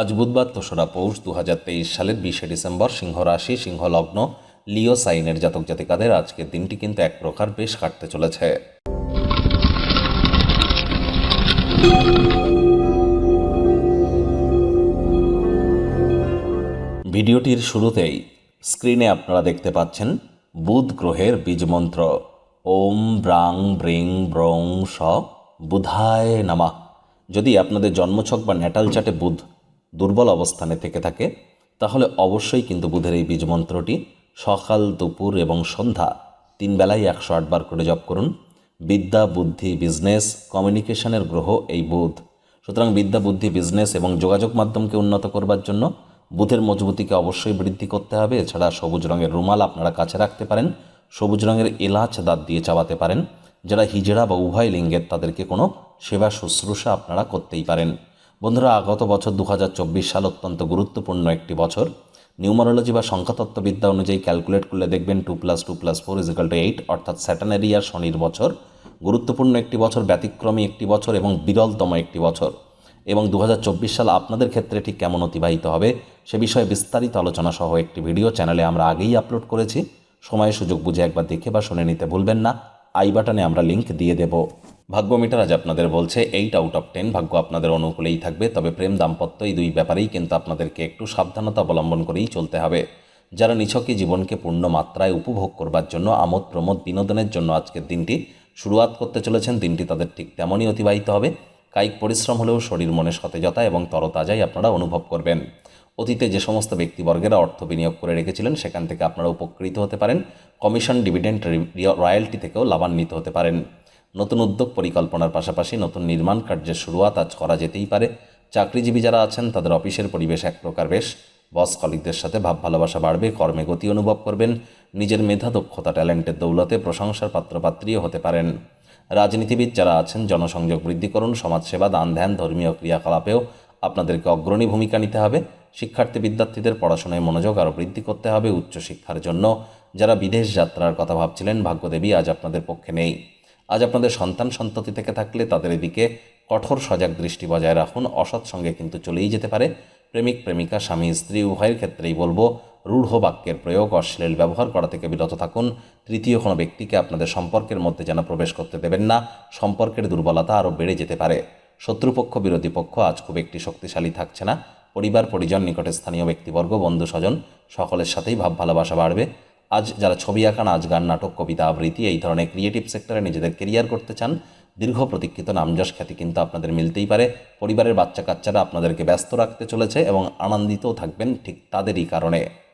আজ বুধবার দোসরা পৌষ দু হাজার তেইশ সালের বিশে ডিসেম্বর সিংহ রাশি সিংহ লগ্ন লিও সাইনের জাতক জাতিকাদের আজকের দিনটি কিন্তু এক প্রকার বেশ কাটতে চলেছে। ভিডিওটির শুরুতেই স্ক্রিনে আপনারা দেখতে পাচ্ছেন বুধ গ্রহের বীজমন্ত্র ওম ব্রাং ব্রিং ব্রং স বুধায় নামা। যদি আপনাদের জন্মছক বা ন্যাটাল চাটে বুধ দুর্বল অবস্থানে থেকে থাকে, তাহলে অবশ্যই কিন্তু বুধের এই বীজমন্ত্রটি সকাল, দুপুর এবং সন্ধ্যা তিন বেলায় একশো আটবার করে জপ করুন। বিদ্যা, বুদ্ধি, বিজনেস, কমিউনিকেশনের গ্রহ এই বুধ। সুতরাং বিদ্যা, বুদ্ধি, বিজনেস এবং যোগাযোগ মাধ্যমকে উন্নত করবার জন্য বুধের মজবুতিকে অবশ্যই বৃদ্ধি করতে হবে। এছাড়া সবুজ রঙের রুমাল আপনারা কাছে রাখতে পারেন, সবুজ রঙের এলাচ দাঁত দিয়ে চাবাতে পারেন, যারা হিজড়া বা উভয় লিঙ্গের তাদেরকে কোনো সেবা শুশ্রূষা আপনারা করতেই পারেন। বন্ধুরা আগত বছর দু হাজার চব্বিশ সাল অত্যন্ত গুরুত্বপূর্ণ একটি বছর। নিউমারোলজি বা সংখ্যাতত্ত্ববিদ্যা অনুযায়ী ক্যালকুলেট করলে দেখবেন two plus two plus four is equal to eight, অর্থাৎ স্যাটানারি আর শনির বছর। গুরুত্বপূর্ণ একটি বছর, ব্যতিক্রমী একটি বছর এবং বিরলতম একটি বছর। এবং দু হাজার চব্বিশ সাল আপনাদের ক্ষেত্রে ঠিক কেমন অতিবাহিত হবে সে বিষয়ে বিস্তারিত আলোচনা সহ একটি ভিডিও চ্যানেলে আমরা আগেই আপলোড করেছি। সময় সুযোগ বুঝে একবার দেখে বা শুনে নিতে ভুলবেন না। আই বাটনে আমরা লিংক দিয়ে দেব। ভাগ্য মিটার আজ আপনাদের বলছে এইট আউট অফ টেন ভাগ্য আপনাদের অনুকূলেই থাকবে, তবে প্রেম দাম্পত্য এই দুই ব্যাপারেই কিন্তু আপনাদেরকে একটু সাবধানতা অবলম্বন করেই চলতে হবে। যারা নিছকই জীবনকে পূর্ণ মাত্রায় উপভোগ করবার জন্য আমোদ প্রমোদ বিনোদনের জন্য আজকের দিনটি শুরুয়াত করতে চলেছেন, দিনটি তাদের ঠিক তেমনই অতিবাহিত হবে। কায়িক পরিশ্রম হলেও শরীর মনে সতেজতা এবং তরতাজাই আপনারা অনুভব করবেন। অতীতে যে সমস্ত ব্যক্তিবর্গেরা অর্থ বিনিয়োগ করে রেখেছিলেন, সেখান থেকে আপনারা উপকৃত হতে পারেন। কমিশন ডিভিডেন্ড রয়্যালটি থেকেও লাভান্বিত হতে পারেন। নতুন উদ্যোগ পরিকল্পনার পাশাপাশি নতুন নির্মাণ কার্যের শুরুয়াত আজ করা যেতেই পারে। চাকরিজীবী যারা আছেন, তাদের অফিসের পরিবেশ এক প্রকার বেশ। বস কলিকদের সাথে ভাব ভালোবাসা বাড়বে, কর্মে গতি অনুভব করবেন। নিজের মেধা, দক্ষতা, ট্যালেন্টের দৌলতে প্রশংসার পাত্রপাত্রীও হতে পারেন। রাজনীতিবিদ যারা আছেন, জনসংযোগ বৃদ্ধি করুন, সমাজসেবা, দান ধ্যান, ধর্মীয় ক্রিয়াকলাপেও আপনাদেরকে অগ্রণী ভূমিকা নিতে হবে। শিক্ষার্থী বিদ্যার্থীদের পড়াশোনায় মনোযোগ আরও বৃদ্ধি করতে হবে উচ্চশিক্ষার জন্য। যারা বিদেশ যাত্রার কথা ভাবছিলেন, ভাগ্যদেবী আজ আপনাদের পক্ষে নেই। আজ আপনাদের সন্তান সন্ততি থেকে থাকলে তাদের এদিকে কঠোর সজাগ দৃষ্টি বজায় রাখুন। অসৎ সঙ্গে কিন্তু চলেই যেতে পারে। প্রেমিক, প্রেমিকা, স্বামী, স্ত্রী, উভয়ের ক্ষেত্রেই বলব, রূঢ় বাক্যের প্রয়োগ, অশ্লীল ব্যবহার করা থেকে বিরত থাকুন। তৃতীয় কোনো ব্যক্তিকে আপনাদের সম্পর্কের মধ্যে যেন প্রবেশ করতে দেবেন না, সম্পর্কের দুর্বলতা আরও বেড়ে যেতে পারে। শত্রুপক্ষ, বিরোধী পক্ষ আজ খুব একটি শক্তিশালী থাকছে না। পরিবার, পরিজন, নিকটে স্থানীয় ব্যক্তিবর্গ বন্ধু স্বজন সকলের সাথেই ভাব ভালোবাসা বাড়বে। আজ যারা ছবি আঁকা নাচ গান, নাটক, কবিতা, আবৃত্তি, এই ধরনের ক্রিয়েটিভ সেক্টরে নিজেদের কেরিয়ার করতে চান, দীর্ঘ প্রতীক্ষিত নামযশ খ্যাতি কিন্তু আপনাদের মিলতেই পারে। পরিবারের বাচ্চা কাচ্চারা আপনাদেরকে ব্যস্ত রাখতে চলেছে এবং আনন্দিতও থাকবেন ঠিক তাদেরই কারণে।